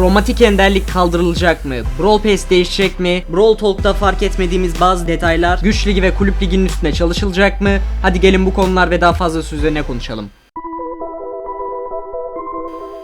Kromatik enderlik kaldırılacak mı? Brawl Pass değişecek mi? Brawl Talk'ta fark etmediğimiz bazı detaylar güç ligi ve kulüp liginin üstüne çalışılacak mı? Hadi gelin bu konular ve daha fazlası üzerine konuşalım.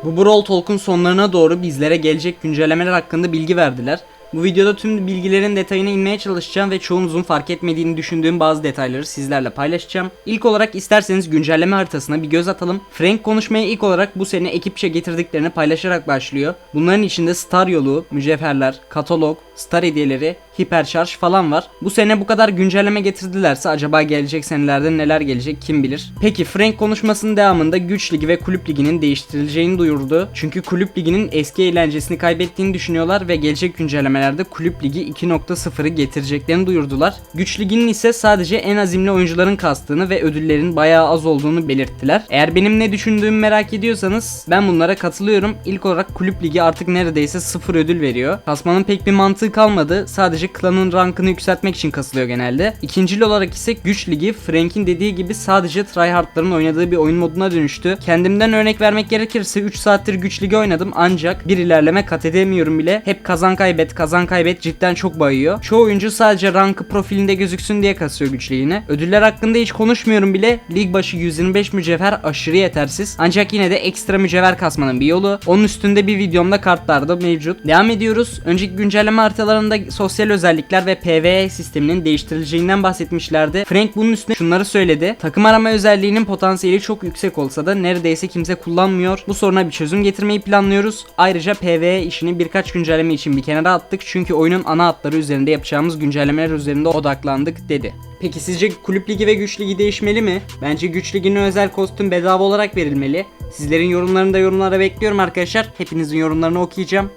Bu Brawl Talk'un sonlarına doğru bizlere gelecek güncellemeler hakkında bilgi verdiler. Bu videoda tüm bilgilerin detayına inmeye çalışacağım ve çoğunuzun fark etmediğini düşündüğüm bazı detayları sizlerle paylaşacağım. İlk olarak isterseniz güncelleme haritasına bir göz atalım. Frank konuşmaya ilk olarak bu sene ekipçe getirdiklerini paylaşarak başlıyor. Bunların içinde Star yolu, mücevherler, katalog, Star hediyeleri, hiperşarj falan var. Bu sene bu kadar güncelleme getirdilerse acaba gelecek senelerde neler gelecek kim bilir. Peki Frank konuşmasının devamında güç ligi ve kulüp liginin değiştirileceğini duyurdu. Çünkü kulüp liginin eski eğlencesini kaybettiğini düşünüyorlar ve gelecek güncellemelerde kulüp ligi 2.0'ı getireceklerini duyurdular. Güç liginin ise sadece en azimli oyuncuların kastığını ve ödüllerin bayağı az olduğunu belirttiler. Eğer benim ne düşündüğümü merak ediyorsanız ben bunlara katılıyorum. İlk olarak kulüp ligi artık neredeyse sıfır ödül veriyor. Kasmanın pek bir mantığı kalmadı. Sadece klanın rankını yükseltmek için kasılıyor genelde. İkincil olarak ise güç ligi Frank'in dediği gibi sadece tryhardların oynadığı bir oyun moduna dönüştü. Kendimden örnek vermek gerekirse 3 saattir güç ligi oynadım ancak bir ilerleme kat edemiyorum bile. Hep kazan kaybet kazan kaybet cidden çok bayıyor. Çoğu oyuncu sadece rankı profilinde gözüksün diye kasıyor güç ligini. Ödüller hakkında hiç konuşmuyorum bile. Lig başı 125 mücevher aşırı yetersiz. Ancak yine de ekstra mücevher kasmanın bir yolu. Onun üstünde bir videomda kartlar da mevcut. Devam ediyoruz. Önceki güncelleme haritalarında sosyal özellikler ve PvE sisteminin değiştirileceğinden bahsetmişlerdi. Frank bunun üstüne şunları söyledi. Takım arama özelliğinin potansiyeli çok yüksek olsa da neredeyse kimse kullanmıyor. Bu soruna bir çözüm getirmeyi planlıyoruz. Ayrıca PvE işini birkaç güncelleme için bir kenara attık çünkü oyunun ana hatları üzerinde yapacağımız güncellemeler üzerinde odaklandık dedi. Peki sizce kulüp ligi ve güç ligi değişmeli mi? Bence güç ligine özel kostüm bedava olarak verilmeli. Sizlerin yorumlarını da yorumlara bekliyorum arkadaşlar. Hepinizin yorumlarını okuyacağım.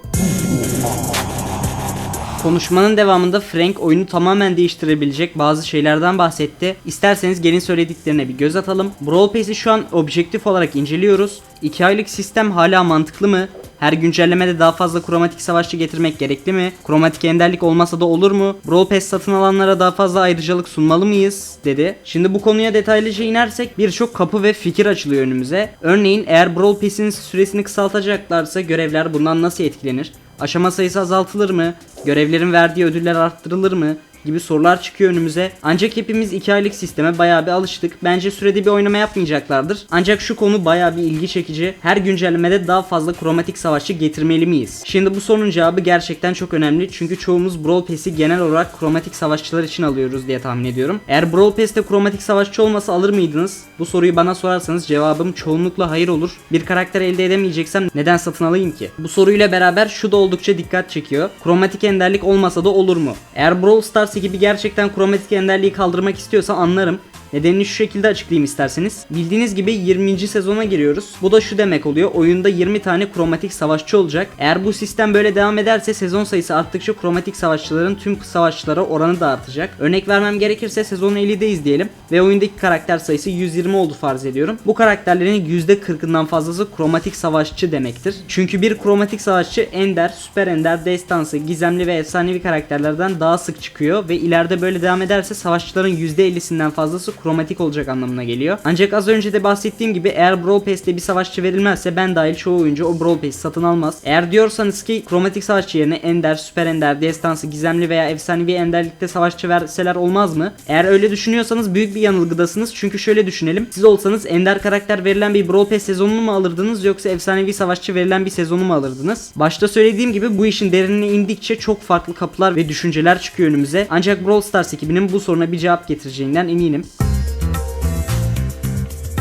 Konuşmanın devamında Frank oyunu tamamen değiştirebilecek bazı şeylerden bahsetti. İsterseniz gelin söylediklerine bir göz atalım. Brawl Pass'i şu an objektif olarak inceliyoruz. 2 aylık sistem hala mantıklı mı? Her güncellemede daha fazla kromatik savaşçı getirmek gerekli mi? Kromatik enderlik olmasa da olur mu? Brawl Pass satın alanlara daha fazla ayrıcalık sunmalı mıyız? dedi. Şimdi bu konuya detaylıca inersek birçok kapı ve fikir açılıyor önümüze. Örneğin eğer Brawl Pass'in süresini kısaltacaklarsa görevler bundan nasıl etkilenir? Aşama sayısı azaltılır mı? Görevlerin verdiği ödüller arttırılır mı? Gibi sorular çıkıyor önümüze. Ancak hepimiz 2 aylık sisteme bayağı bir alıştık. Bence sürede bir oynama yapmayacaklardır. Ancak şu konu bayağı bir ilgi çekici. Her güncellemede daha fazla kromatik savaşçı getirmeli miyiz? Şimdi bu sorunun cevabı gerçekten çok önemli. Çünkü çoğumuz Brawl Pass'i genel olarak kromatik savaşçılar için alıyoruz diye tahmin ediyorum. Eğer Brawl Pass'te kromatik savaşçı olmasa alır mıydınız? Bu soruyu bana sorarsanız cevabım çoğunlukla hayır olur. Bir karakter elde edemeyeceksem neden satın alayım ki? Bu soruyla beraber şu da oldukça dikkat çekiyor. Kromatik enderlik olmasa da olur mu? Eğer Brawl Stars gibi gerçekten kromatik enderliği kaldırmak istiyorsa anlarım. Nedenini şu şekilde açıklayayım isterseniz. Bildiğiniz gibi 20. sezona giriyoruz. Bu da şu demek oluyor. Oyunda 20 tane kromatik savaşçı olacak. Eğer bu sistem böyle devam ederse sezon sayısı arttıkça kromatik savaşçıların tüm savaşçılara oranı da artacak. Örnek vermem gerekirse sezon 50'deyiz diyelim ve oyundaki karakter sayısı 120 oldu farz ediyorum. Bu karakterlerin %40'ından fazlası kromatik savaşçı demektir. Çünkü bir kromatik savaşçı ender, süper ender, destansı, gizemli ve efsanevi karakterlerden daha sık çıkıyor ve ileride böyle devam ederse savaşçıların %50'sinden fazlası kromatik olacak anlamına geliyor. Ancak az önce de bahsettiğim gibi eğer Brawl Pass'te bir savaşçı verilmezse ben dahil çoğu oyuncu o Brawl Pass'i satın almaz. Eğer diyorsanız ki kromatik savaşçı yerine Ender, Süper Ender, Destansı, Gizemli veya Efsanevi Enderlikte savaşçı verseler olmaz mı? Eğer öyle düşünüyorsanız büyük bir yanılgıdasınız. Çünkü şöyle düşünelim. Siz olsanız Ender karakter verilen bir Brawl Pass sezonunu mu alırdınız yoksa Efsanevi Savaşçı verilen bir sezonu mu alırdınız? Başta söylediğim gibi bu işin derinine indikçe çok farklı kapılar ve düşünceler çıkıyor önümüze. Ancak Brawl Stars ekibinin bu soruna bir cevap getireceğinden eminim.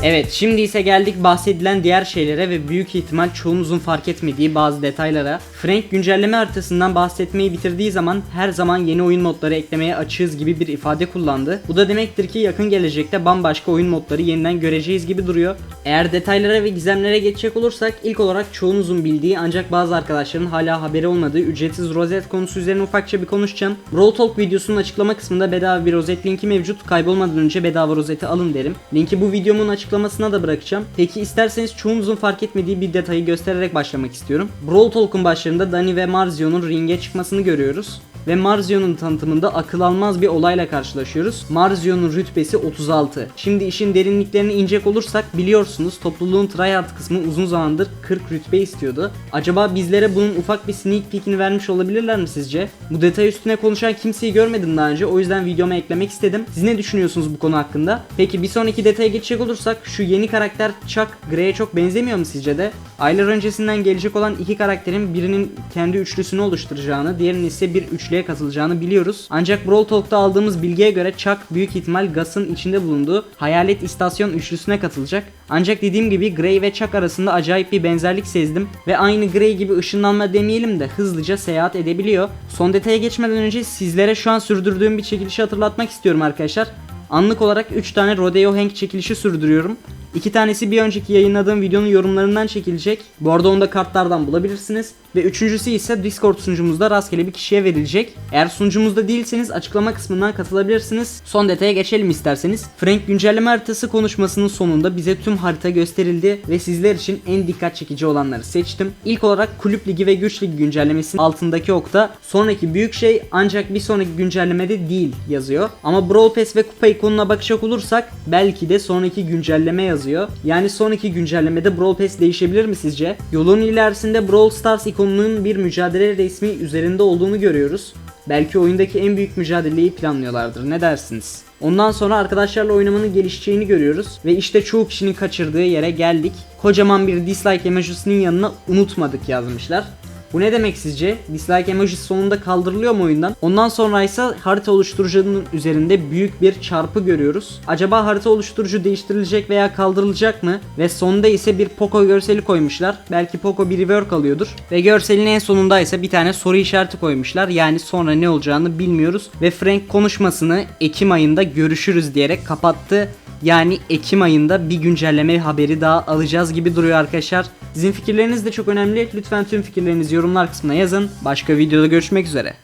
Evet şimdi ise geldik bahsedilen diğer şeylere ve büyük ihtimal çoğunuzun fark etmediği bazı detaylara. Frank güncelleme haritasından bahsetmeyi bitirdiği zaman her zaman yeni oyun modları eklemeye açığız gibi bir ifade kullandı. Bu da demektir ki yakın gelecekte bambaşka oyun modları yeniden göreceğiz gibi duruyor. Eğer detaylara ve gizemlere geçecek olursak ilk olarak çoğunuzun bildiği ancak bazı arkadaşların hala haberi olmadığı ücretsiz rozet konusu üzerine ufakça bir konuşacağım. Brawl Talk videosunun açıklama kısmında bedava bir rozet linki mevcut. Kaybolmadan önce bedava rozeti alın derim. Linki bu videomun açıklamasına da bırakacağım. Peki isterseniz çoğunuzun fark etmediği bir detayı göstererek başlamak istiyorum. Brawl Talk'un başlarında Dani ve Marzio'nun ringe çıkmasını görüyoruz. Ve Marzio'nun tanıtımında akıl almaz bir olayla karşılaşıyoruz. Marzio'nun rütbesi 36. Şimdi işin derinliklerine inecek olursak biliyorsunuz topluluğun tryhard kısmı uzun zamandır 40 rütbe istiyordu. Acaba bizlere bunun ufak bir sneak peekini vermiş olabilirler mi sizce? Bu detay üstüne konuşan kimseyi görmedim daha önce o yüzden videoma eklemek istedim. Siz ne düşünüyorsunuz bu konu hakkında? Peki bir sonraki detaya geçecek olursak şu yeni karakter Chuck Gray'e çok benzemiyor mu sizce de? Aylar öncesinden gelecek olan iki karakterin birinin kendi üçlüsünü oluşturacağını, diğerinin ise bir üçlüye katılacağını biliyoruz. Ancak Brawl Talk'ta aldığımız bilgiye göre Chuck büyük ihtimal Gus'ın içinde bulunduğu Hayalet İstasyon üçlüsüne katılacak. Ancak dediğim gibi Gray ve Chuck arasında acayip bir benzerlik sezdim ve aynı Gray gibi ışınlanma demeyelim de hızlıca seyahat edebiliyor. Son detaya geçmeden önce sizlere şu an sürdürdüğüm bir çekilişi hatırlatmak istiyorum arkadaşlar. Anlık olarak 3 tane Rodeo Hank çekilişi sürdürüyorum. İki tanesi bir önceki yayınladığım videonun yorumlarından çekilecek. Bu arada onu da kartlardan bulabilirsiniz. Ve üçüncüsü ise Discord sunucumuzda rastgele bir kişiye verilecek. Eğer sunucumuzda değilseniz açıklama kısmından katılabilirsiniz. Son detaya geçelim isterseniz. Frank güncelleme haritası konuşmasının sonunda bize tüm harita gösterildi ve sizler için en dikkat çekici olanları seçtim. İlk olarak Kulüp Ligi ve Güç Ligi güncellemesinin altındaki okta sonraki büyük şey ancak bir sonraki güncellemede değil yazıyor. Ama Brawl Pass ve kupa ikonuna bakacak olursak belki de sonraki güncelleme yazıyor. Yani sonraki güncellemede Brawl Pass değişebilir mi sizce? Yolun ilerisinde Brawl Stars ikonunun bir mücadele resmi üzerinde olduğunu görüyoruz. Belki oyundaki en büyük mücadeleyi planlıyorlardır. Ne dersiniz? Ondan sonra arkadaşlarla oynamanın gelişeceğini görüyoruz ve işte çoğu kişinin kaçırdığı yere geldik. Kocaman bir dislike emojisinin yanına unutmadık yazmışlar. Bu ne demek sizce? Dislike emojisi sonunda kaldırılıyor mu oyundan? Ondan sonra ise harita oluşturucunun üzerinde büyük bir çarpı görüyoruz. Acaba harita oluşturucu değiştirilecek veya kaldırılacak mı? Ve sonda ise bir Poco görseli koymuşlar. Belki Poco bir rework alıyordur. Ve görselin en sonunda ise bir tane soru işareti koymuşlar. Yani sonra ne olacağını bilmiyoruz. Ve Frank konuşmasını Ekim ayında görüşürüz diyerek kapattı. Yani Ekim ayında bir güncelleme haberi daha alacağız gibi duruyor arkadaşlar. Sizin fikirleriniz de çok önemli. Lütfen tüm fikirlerinizi yorumlar kısmına yazın. Başka videoda görüşmek üzere.